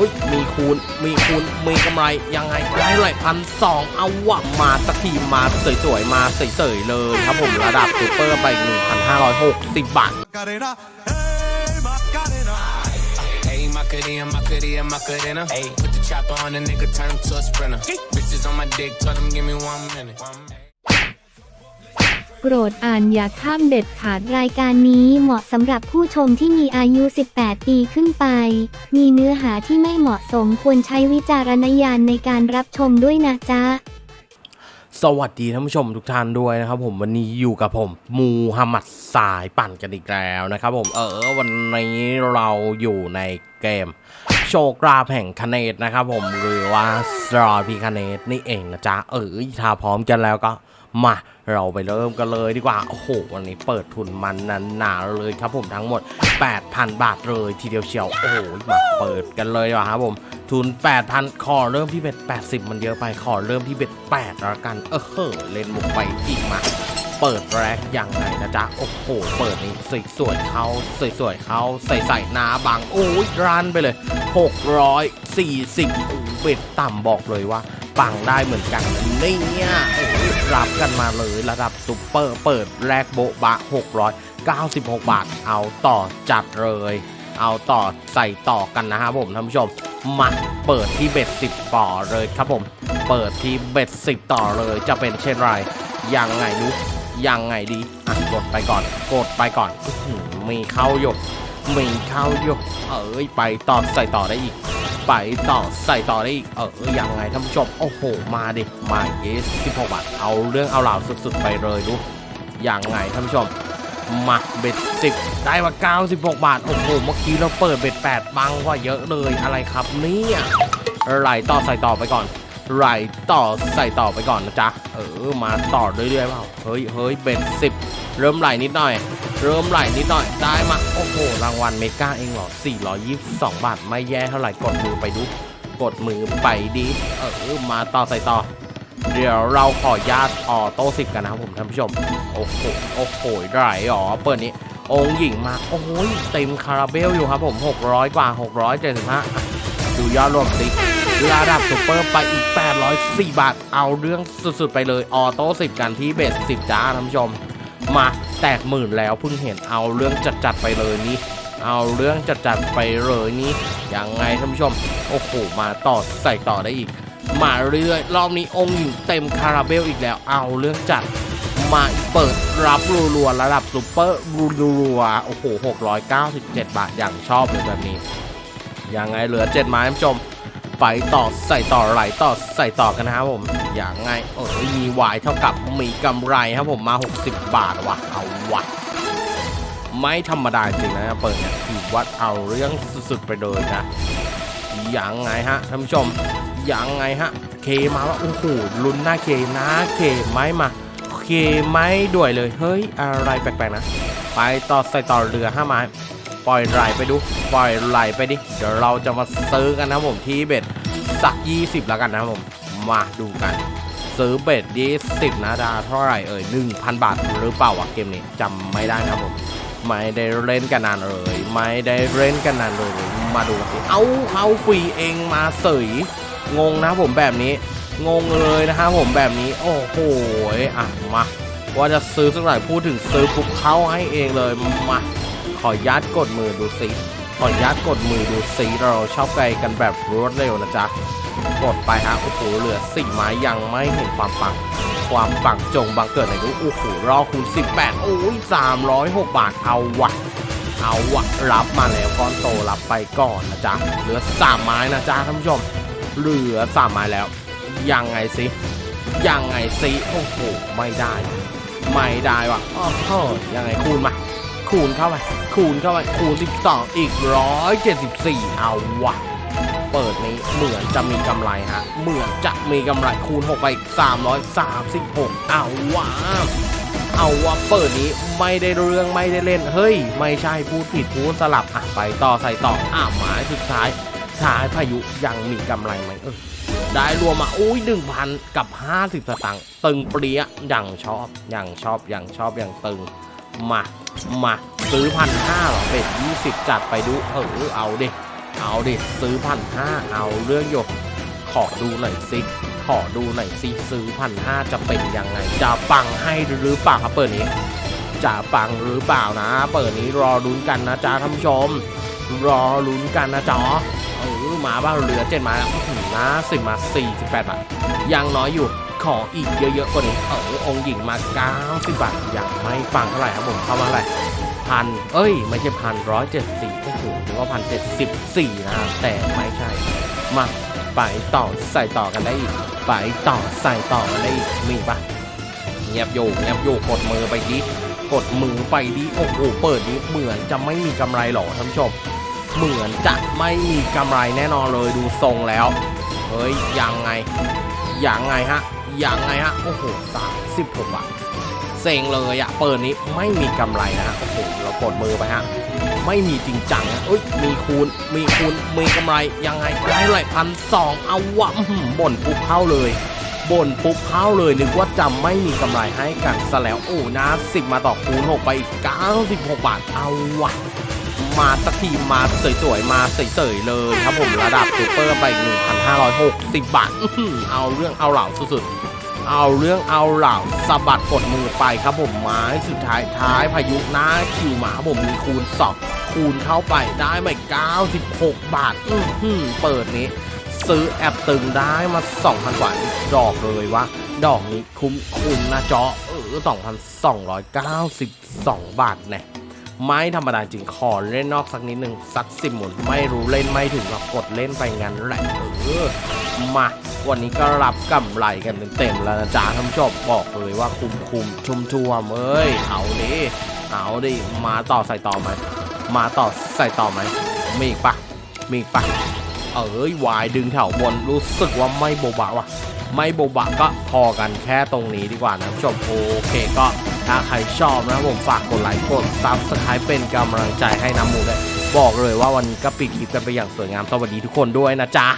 อุ้ยมีคูณมีคูณมีกำไรยังไงได้เท่าไหร่พันสองเอาวะมาสักทีมาสวยๆมาสวยๆเลยครับผมระดับซูเปอร์ไปอีก1,560บาท Macarena, hey Macarena. Hey, Macarena, Macarena, Macarena. Hey, put the chopper on the nigga, turn him to a sprinter. Bitches on my dick, tell them give me one minute. One minute. โปรดอ่านอย่าข้ามเด็ดขาดรายการนี้เหมาะสำหรับผู้ชมที่มีอายุ 18 ปีขึ้นไป มีเนื้อหาที่ไม่เหมาะสมควรใช้วิจารณญาณในการรับชมด้วยนะจ๊ะ สวัสดีท่านผู้ชมทุกท่านด้วยนะครับ ผมวันนี้อยู่กับผม มูฮัมหมัดสายปั่นกันอีกแล้วนะครับผมเออวันนี้เราอยู่ในเกมโชคราบแห่งคเนตนะครับผมหรือว่าสตรอพีคเนตนี่เองนะจ๊ะเออถ้าพร้อมกันแล้วก็ มาเราไปเริ่มกันเลยดีกว่า โอ้โห วันนี้เปิดทุนมันนันหนาเลยครับผมทั้งหมด 8,000 บาทเลยทีเดียวเชียว โอ้โห มาเปิดกันเลยดีกว่าครับผม ทุน 8,000 ขอเริ่มที่เบ็ด80 มันเยอะไป ขอเริ่มที่เบ็ด8แล้วกัน เออเฮ้อเล่นมุกไปอีกมาเปิดแรกยังไงนะจ๊ะ โอ้โห เปิดนี่สวยๆเขาสวยๆเขาใส่ใส่หนาบังโอ้ยรันไปเลย 640โอ้เบ็ดต่ำบอกเลยว่า ปังได้เหมือนกันนี่เนี่ยรับกันมาเลยระดับซุปเปอร์เปิดแรกโบะบะ 696 บาท เอาต่อจัดเลย เอาต่อใส่ต่อกันนะครับผมท่านผู้ชมมาเปิดที่เบ็ดสิบต่อเลยครับผม เปิดที่เบ็ดสิบต่อเลยจะเป็นเช่นไรยังไงดูยังไงดีอะกดไปก่อนกดไปก่อนมีเข้าหยกมีเข้าหยกเอ้ยไปต่อใส่ต่อได้อีก ไปต่อใส่ต่อได้อีก เออยังไงท่านผู้ชม โอ้โห มาดิ มาเยสสิบหกบาท เอาเรื่องเอาราวสุดๆ ไปเลยดูยังไงท่านผู้ชม มาเบ็ดสิบได้มา 96 บาท โอ้โห เมื่อกี้เราเปิดเบ็ด8บังกว่าเยอะเลยอะไรครับเนี่ยไหลต่อใส่ต่อไปก่อน ไหลต่อใส่ต่อไปก่อนนะจ๊ะ เออ มาต่อเรื่อยๆเปล่า เฮ้ยเฮ้ยเบ็ดสิบเริ่มไหลนิดหน่อย เริ่มไหลนิดหน่อย ได้มา โอ้โห รางวัลเมกาเองเหรอ 422 บาท ไม่แย่เท่าไหร่ กดมือไปดู กดมือไปดี เออ มาต่อใส่ต่อ เดี๋ยวเราขอญาตออโต้สิบกันนะครับผมท่านผู้ชม โอ้โห โอ้โห ไหลอ๋อ เปิดนี้ องค์หญิงมา โอ้โห เต็มคาราเบลอยู่ครับผม 600 กว่า 675อะดูยอดรวมสิ ระดับซุปเปอร์ไปอีก 804 บาท เอาเรื่องสุดๆไปเลย ออโต้สิบกันที่เบสสิบจ้าท่านผู้ชม มาแตกหมื่นแล้วเพิ่งเห็นเอาเรื่องจัดๆไปเลยนี่เอาเรื่องจัดๆไปเลยนี่ยังไงท่านผู้ชม โอ้โห มาต่อใส่ต่อได้อีก มาเรื่อยๆรอบนี้องค์หญิงเต็มคาราเบลอีกแล้ว เอาเรื่องจัดมาเปิดรับรัวๆระดับซุปเปอร์รัวๆโอ้โห 697 บาทอย่างชอบเลยแบบนี้ยังไงเหลือ 7 ไม้ท่านผู้ชม ไปต่อใส่ต่อไหลต่อใส่ต่อกันนะครับผม อย่างไงเออมีวายเท่ากับมีกำไรครับผมมา 60 บาทวะเอาวะไม่ธรรมดาจริงนะเปิดเนี่ยถือว่าเอาเรื่องสุดๆไปเลยนะอยังไงฮะท่านผู้ชมอยังไงฮะ เคมาว่าโอ้โหลุ้นหน้าเคนะเคไม้มาเคไม้ด้วยเลยเฮ้ยอะไรแปลกๆนะ ไปต่อใส่ต่อเรือห้าไม้ ปล่อยไหลไปดู ปล่อยไหลไปดิ เดี๋ยวเราจะมาซื้อกันนะผมที่เบ็ดสัก 20 แล้วกันนะผม มาดูกัน ซื้อเบ็ด20นะดาเท่าไหร่เอ่ย1,000 บาทหรือเปล่าวะเกมนี้จำไม่ได้นะผม ไม่ได้เล่นกันนานเลย ไม่ได้เล่นกันนานเลย มาดูกันสิเอาเขาฟรีเองมาเสยงงนะผมแบบนี้ งงเลยนะครับผมแบบนี้ โอ้โหอะมาว่าจะซื้อสักหน่อยพูดถึงซื้อปุ๊บเข้าให้เองเลยมา ขอยัดกดมือดูสิขอยัดกดมือดูสิเราชอบไกลกันแบบรวดเร็วนะจ๊ะ กดไปฮะโอ้โหเหลือสี่ไม้ยังไม่เห็นความปัง ความปังจงบังเกิดในยุคโอ้โหรอคูณ18 โอ้ย306 บาทเอาวะเอาวะรับมาแล้วก้อนโตรับไปก่อนนะจ๊ะ เหลือสามไม้นะจ๊ะท่านผู้ชม เหลือสามไม้แล้ว ยังไงสิ ยังไงสิ โอ้โห ไม่ได้ ไม่ได้ว่ะอ้อเฮ้ยยังไงคูณมา คูณเข้าไป คูณเข้าไป คูณ 12 อีก 174 เอาวะ เปิดนี้เหมือนจะมีกำไรฮะ เหมือนจะมีกำไรคูณ 6 ไปอีก 336 เอาวะ เอาวะ เปิดนี้ไม่ได้เรื่องไม่ได้เล่น เฮ้ย ไม่ใช่พูดผิดพูดสลับอะไปต่อใส่ต่ออะหมายสุดท้ายท้ายพายุยังมีกำไรไหมเออได้รวมมาอุ้ยหนึ่งพันกับ 50 สตางค์ตึงเปรี้ยอย่างชอบอย่างชอบอย่างชอบอย่างตึง มา มาซื้อพันห้าหรอเป็ดยี่สิบจัดไปดู เออเอาดิ เอาดิ ซื้อพันห้าเอาเรื่องอยู่ขอดูหน่อยสิขอดูหน่อยสิซื้อพันห้าจะเป็นยังไง จะปังให้หรือเปล่าครับเปิดนี้ จะปังหรือเปล่านะ เปิดนี้รอลุ้นกันนะจ๊ะท่านผู้ชม รอลุ้นกันนะจ๊ะเออมาบ้างเหลือเจ็ดมาแล้วอื้อหือนะสิมา48บาทยังน้อยอยู่ ขออีกเยอะๆกว่านี้เออองหญิงมา90บาทอยังไม่ฟังเท่าไหร่ครับผมเข้ามาเท่าไหร่พันเอ้ย ไม่ใช่พันร้อยเจ็ดสี่โอ้โหถึงว่าพันเจ็ดสิบสี่นะครับแต่ไม่ใช่ มาไปต่อใส่ต่อกันได้อีกไปต่อใส่ต่อกันได้อีกมีปะเงียบอยู่เงียบอยู่กดมือไปดิกดมือไปดิโอ้โหเปิดนี้เหมือนจะไม่มีกำไรหรอท่านผู้ชม เหมือนจะไม่มีกำไรแน่นอนเลยดูทรงแล้ว เฮ้ยยังไง อยังไงฮะ อยังไงฮะ โอ้โหสามสิบหกบาทเซ็งเลยอะเปิดนี้ไม่มีกำไรนะฮะ โอ้โห เรากดมือไปฮะ ไม่มีจริงจังเอ้ย มีคูณ มีคูณ มีกำไร ยังไงได้เท่าไรพันสองเอาวะบ่นปุ๊บเข้าเลยบ่นปุ๊บเข้าเลยนึกว่าจะไม่มีกำไรให้กันซะแล้ว โอ้นะสิบมาต่อคูณหกไปอีก96บาท เอาวะ มาสักทีมาสวยๆ มาเสยๆเลยครับผมระดับซูเปอร์ไปอีก1,560 บาทอื้อหือเอาเรื่องเอาเหล่าสุดๆ เอาเรื่องเอาเหล่าสะบัดกดมือไปครับผมไม้สุดท้ายท้ายพายุหน้าคิวหมาครับผมมีคูณสองคูณเข้าไปได้ไป96 บาทอื้อหือเปิดนี้ ซื้อแอปตึงได้มา 2,000กว่าดอกเลยว่าดอกนี้คุ้มคุ้มนะจาะเออ2,292 บาทเนี่ย ไม่ธรรมดาจริงขอเล่นนอกสักนิดหนึ่งสักสิบหมุนไม่รู้เล่นไม่ถึงหรอกกดเล่นไปงั้นแหละเออมาวันนี้ก็รับกำไรกันเต็มๆแล้วนะจ๊ะท่านผู้ชมบอกเลยว่าคุมคุมชุ่มช่วมเอ้ยเอาดิเอาดิมาต่อใส่ต่อไหมมาต่อใส่ต่อไหมมีอีกปะมีอีกปะเอ้ยวายดึงแถวบนรู้สึกว่าไม่โบบะว่ะ ไม่โบบะก็พอกันแค่ตรงนี้ดีกว่านะผู้ชมโอเคก็ ถ้าใครชอบนะผมฝากกดไลค์กดซับสไครป์เป็นกำลังใจให้น้ำมูด้วยบอกเลยว่าวันนี้ก็ปิดคลิปกันไปอย่างสวยงามสวัสดีทุกคนด้วยนะจ๊ะ